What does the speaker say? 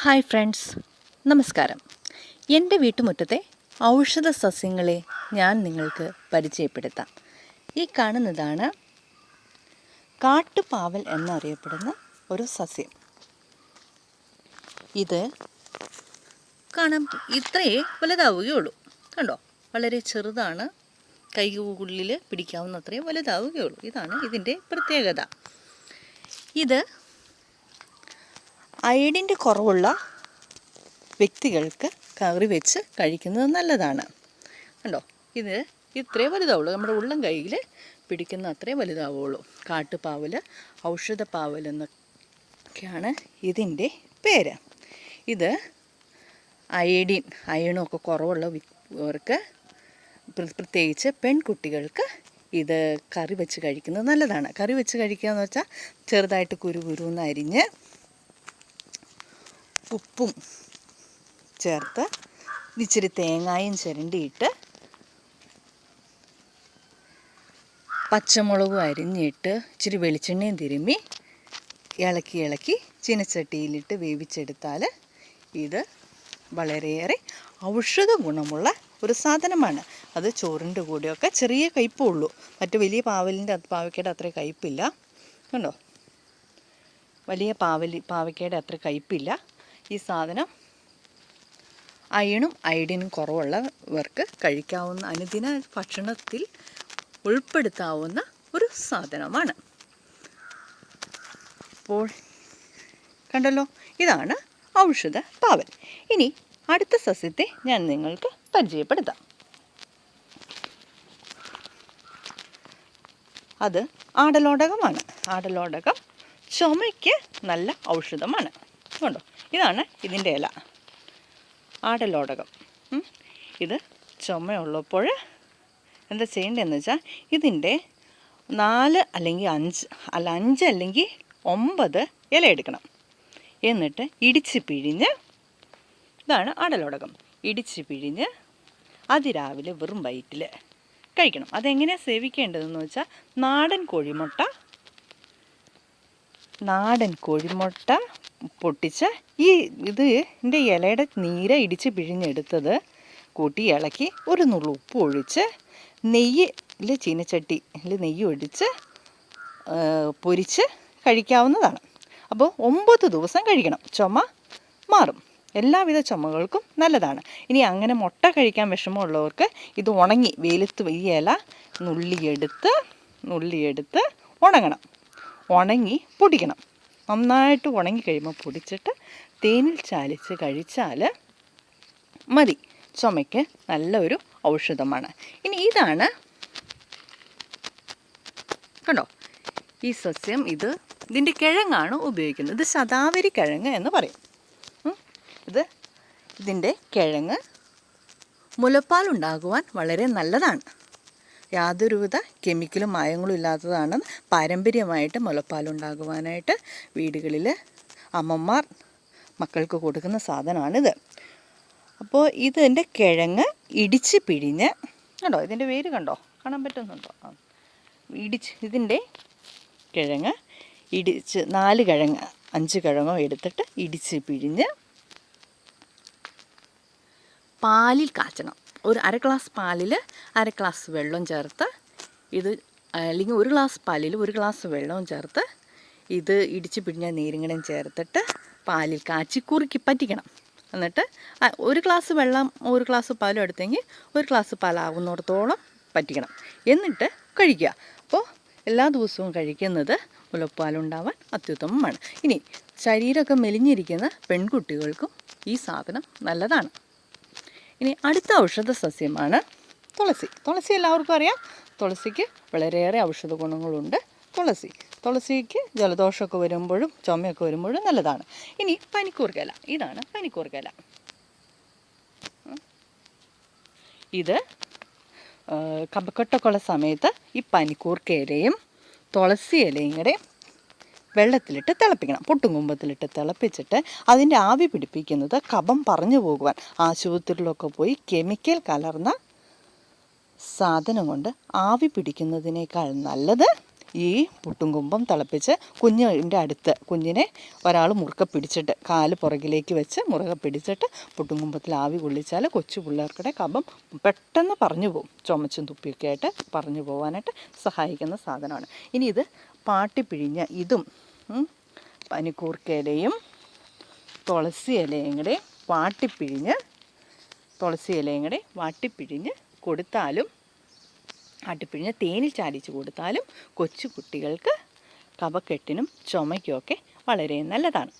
Hi friends. നമസ്കാരം. എന്റെ വീട്ടുമുറ്റത്തെ ഔഷധ സസ്യങ്ങളെ ഞാൻ നിങ്ങൾക്ക് പരിചയപ്പെടുത്താം. ഈ കാണുന്നതാണ് കാട്ടുപാവൽ എന്നറിയപ്പെടുന്ന ഒരു സസ്യം. ഇത് കാണാൻ ഇത്രയേ വലുതാവുകയുള്ളൂ. കണ്ടോ? വളരെ ചെറുതാണ്. കൈകുള്ളിൽ പിടിക്കാവുന്ന അത്രയും വലുതാവുകയുള്ളൂ. ഇതാണ് ഇതിന്റെ പ്രത്യേകത. ഇത് അയഡിന്റെ കുറവുള്ള വ്യക്തികൾക്ക് കറി വെച്ച് കഴിക്കുന്നത് നല്ലതാണ്. കണ്ടോ? ഇത് ഇത്രേ വലുതാവുള്ളൂ. നമ്മുടെ ഉള്ളം കൈയിൽ പിടിക്കുന്ന അത്രേ വലുതാവുള്ളൂ. കാട്ടുപാവൽ ഔഷധപ്പാവൽ എന്നൊക്കെയാണ് ഇതിന്റെ പേര്. ഇത് അയഡിൻ അയണൊക്കെ കുറവുള്ള അവർക്ക് പ്രത്യേകിച്ച് പെൺകുട്ടികൾക്ക് ഇത് കറി വെച്ച് കഴിക്കുന്നത് നല്ലതാണ്. കറി വെച്ച് കഴിക്കുക എന്ന് വെച്ചാൽ ചെറുതായിട്ട് കുരു കുരുന്ന് അരിഞ്ഞ് ഉപ്പും ചേർത്ത് ഇച്ചിരി തേങ്ങായും ചിരണ്ടിയിട്ട് പച്ചമുളകും അരിഞ്ഞിട്ട് ഇച്ചിരി വെളിച്ചെണ്ണയും തിരുമ്മി ഇളക്കി ഇളക്കി ചീനച്ചട്ടിയിലിട്ട് വേവിച്ചെടുത്താൽ ഇത് വളരെയേറെ ഔഷധ ഗുണമുള്ള ഒരു സാധനമാണ്. അത് ചോറിന്റെ കൂടെയൊക്കെ ചെറിയ കയ്പുള്ളൂ മറ്റു വലിയ പാവലിന്റെ പാവയ്ക്കയുടെ അത്ര കയ്പില്ല. കണ്ടോ? വലിയ പാവലി പാവയ്ക്കയുടെ അത്ര കയ്പില്ല. ഈ സാധനം അയണും അയഡിനും കുറവുള്ളവർക്ക് കഴിക്കാവുന്ന അനുദിന ഭക്ഷണത്തിൽ ഉൾപ്പെടുത്താവുന്ന ഒരു സാധനമാണ്. അപ്പോൾ കണ്ടല്ലോ ഇതാണ് ഔഷധ പാവൽ. ഇനി അടുത്ത സസ്യത്തെ ഞാൻ നിങ്ങൾക്ക് പരിചയപ്പെടുത്താം. അത് ആടലോടകമാണ്. ആടലോടകം ചുമയ്ക്ക് നല്ല ഔഷധമാണ്. കണ്ടോ? ഇതാണ് ഇതിന്റെ ഇല. ആടലോടകം. ഇത് ചുമയുള്ളപ്പോൾ എന്താ ചെയ്യേണ്ടതെന്ന് വെച്ചാൽ ഇതിന്റെ നാല് അല്ലെങ്കിൽ അഞ്ച് അല്ല അഞ്ച് അല്ലെങ്കിൽ ഒമ്പത് ഇല എടുക്കണം. എന്നിട്ട് ഇടിച്ച് പിഴിഞ്ഞ് ഇതാണ് ആടലോടകം. ഇടിച്ച് പിഴിഞ്ഞ് അതിരാവിലെ വെറും വയറ്റിൽ കഴിക്കണം. അതെങ്ങനെയാണ് സേവിക്കേണ്ടതെന്ന് വെച്ചാൽ നാടൻ കോഴിമുട്ട നാടൻ കോഴിമുട്ട പൊട്ടിച്ച് ഈ ഇത് ഇതിന്റെ ഇലയുടെ നീര ഇടിച്ച് പിഴിഞ്ഞെടുത്തത് കൂട്ടി ഇളക്കി ഒരു നുള്ളു ഉപ്പ് ഒഴിച്ച് നെയ്യിൽ ചീനച്ചട്ടിയിൽ നെയ്യ് ഒഴിച്ച് പൊരിച്ച് കഴിക്കാവുന്നതാണ്. അപ്പോൾ ഒമ്പത് ദിവസം കഴിക്കണം. ചുമ മാറും. എല്ലാവിധ ചുമകൾക്കും നല്ലതാണ്. ഇനി അങ്ങനെ മുട്ട കഴിക്കാൻ വിഷമമുള്ളവർക്ക് ഇത് ഉണങ്ങി വെയിലത്ത് ഈ ഇല നുള്ളിയെടുത്ത് നുള്ളിയെടുത്ത് ഉണങ്ങണം. ഉണങ്ങി പൊടിക്കണം. നന്നായിട്ട് ഉണങ്ങി കഴിയുമ്പോൾ പൊടിച്ചിട്ട് തേനിൽ ചാലിച്ച് കഴിച്ചാൽ മതി. ചുമയ്ക്ക് നല്ലൊരു ഔഷധമാണ്. ഇനി ഇതാണ് കണ്ടോ? ഈ സസ്യം ഇത് ഇതിന്റെ കിഴങ്ങാണ് ഉപയോഗിക്കുന്നത്. ഇത് ശതാവരി കിഴങ്ങ് എന്ന് പറയും. ഇത് ഇതിന്റെ കിഴങ്ങ് മുലപ്പാൽ ഉണ്ടാകുവാൻ വളരെ നല്ലതാണ്. യാതൊരുവിധ കെമിക്കലും മായങ്ങളും ഇല്ലാത്തതാണ് പാരമ്പര്യമായിട്ട് മുലപ്പാൽ ഉണ്ടാകുവാനായിട്ട് വീടുകളിൽ അമ്മമാർ മക്കൾക്ക് കൊടുക്കുന്ന സാധനമാണിത്. അപ്പോൾ ഇതിന്റെ കിഴങ്ങ് ഇടിച്ച് പിഴിഞ്ഞ് കണ്ടോ? ഇതിന്റെ വേര് കണ്ടോ? കാണാൻ പറ്റുന്നുണ്ടോ? ഇടിച്ച് ഇതിന്റെ കിഴങ്ങ് ഇടിച്ച് നാല് കിഴങ്ങ് അഞ്ച് കിഴങ്ങോ എടുത്തിട്ട് ഇടിച്ച് പിഴിഞ്ഞ് പാലിൽ കാച്ചണം. ഒരു അര ഗ്ലാസ് പാലിൽ അര ഗ്ലാസ് വെള്ളം ചേർത്ത് ഇത് അല്ലെങ്കിൽ ഒരു ഗ്ലാസ് പാലിൽ ഒരു ഗ്ലാസ് വെള്ളവും ചേർത്ത് ഇത് ഇടിച്ച് പിഴിഞ്ഞ നീരിങ്ങടം ചേർത്തിട്ട് പാലിൽ കാച്ചി കുറുക്കി പറ്റിക്കണം. എന്നിട്ട് ഒരു ഗ്ലാസ് വെള്ളം ഒരു ഗ്ലാസ് പാലും എടുത്തെങ്കിൽ ഒരു ഗ്ലാസ് പാലാവുന്നിടത്തോളം പറ്റിക്കണം. എന്നിട്ട് കഴിക്കുക. അപ്പോൾ എല്ലാ ദിവസവും കഴിക്കുന്നത് മുലപ്പാലുണ്ടാവാൻ അത്യുത്തമമാണ്. ഇനി ശരീരമൊക്കെ മെലിഞ്ഞിരിക്കുന്ന പെൺകുട്ടികൾക്കും ഈ സാധനം നല്ലതാണ്. ഇനി അടുത്ത ഔഷധ സസ്യമാണ് തുളസി. തുളസി എല്ലാവർക്കും അറിയാം. തുളസിക്ക് വളരെയേറെ ഔഷധ ഗുണങ്ങളുണ്ട്. തുളസി. തുളസിക്ക് ജലദോഷമൊക്കെ വരുമ്പോഴും ചുമയൊക്കെ വരുമ്പോഴും നല്ലതാണ്. ഇനി പനിക്കൂർക്കല ഇതാണ് പനിക്കൂർക്കല. ഇത് കപക്കെട്ടൊക്കെ ഉള്ള സമയത്ത് ഈ പനിക്കൂർക്കയിലയും തുളസി ഇലയും കൂടെ വെള്ളത്തിലിട്ട് തിളപ്പിക്കണം. പൊട്ടുംകുമ്പത്തിലിട്ട് തിളപ്പിച്ചിട്ട് അതിന്റെ ആവി പിടിപ്പിക്കുന്നത് കഫം പറഞ്ഞു പോകുവാൻ. ആശുപത്രിയിലൊക്കെ പോയി കെമിക്കൽ കലർന്ന സാധനം കൊണ്ട് ആവി പിടിക്കുന്നതിനേക്കാൾ നല്ലത് ഈ പുട്ടും കുമ്പം തിളപ്പിച്ച് കുഞ്ഞിന്റെ അടുത്ത് കുഞ്ഞിനെ ഒരാൾ മുറുക്ക പിടിച്ചിട്ട് കാൽ പുറകിലേക്ക് വെച്ച് മുറുക പിടിച്ചിട്ട് പുട്ടും കുമ്പത്തിൽ ആവി കൊള്ളിച്ചാൽ കൊച്ചു പിള്ളേർക്കിടെ കമ്പം പെട്ടെന്ന് പറഞ്ഞു പോകും ചുമച്ചും തുപ്പിയൊക്കെ ആയിട്ട് പറഞ്ഞു പോകാനായിട്ട് സഹായിക്കുന്ന സാധനമാണ്. ഇനി ഇത് പാട്ടി പിഴിഞ്ഞ ഇതും പനിക്കൂർക്കയിലയും തുളസി ഇലയും കൂടെ വാട്ടിപ്പിഴിഞ്ഞ് തുളസി ഇലയും കൂടെ വാട്ടിപ്പിഴിഞ്ഞ് കൊടുത്താലും ആട്ടിപ്പിഴിഞ്ഞ് തേനിൽ ചാലിച്ച് കൊടുത്താലും കൊച്ചു കുട്ടികൾക്ക് കഫക്കെട്ടിനും ചുമയ്ക്കുമൊക്കെ വളരെ നല്ലതാണ്.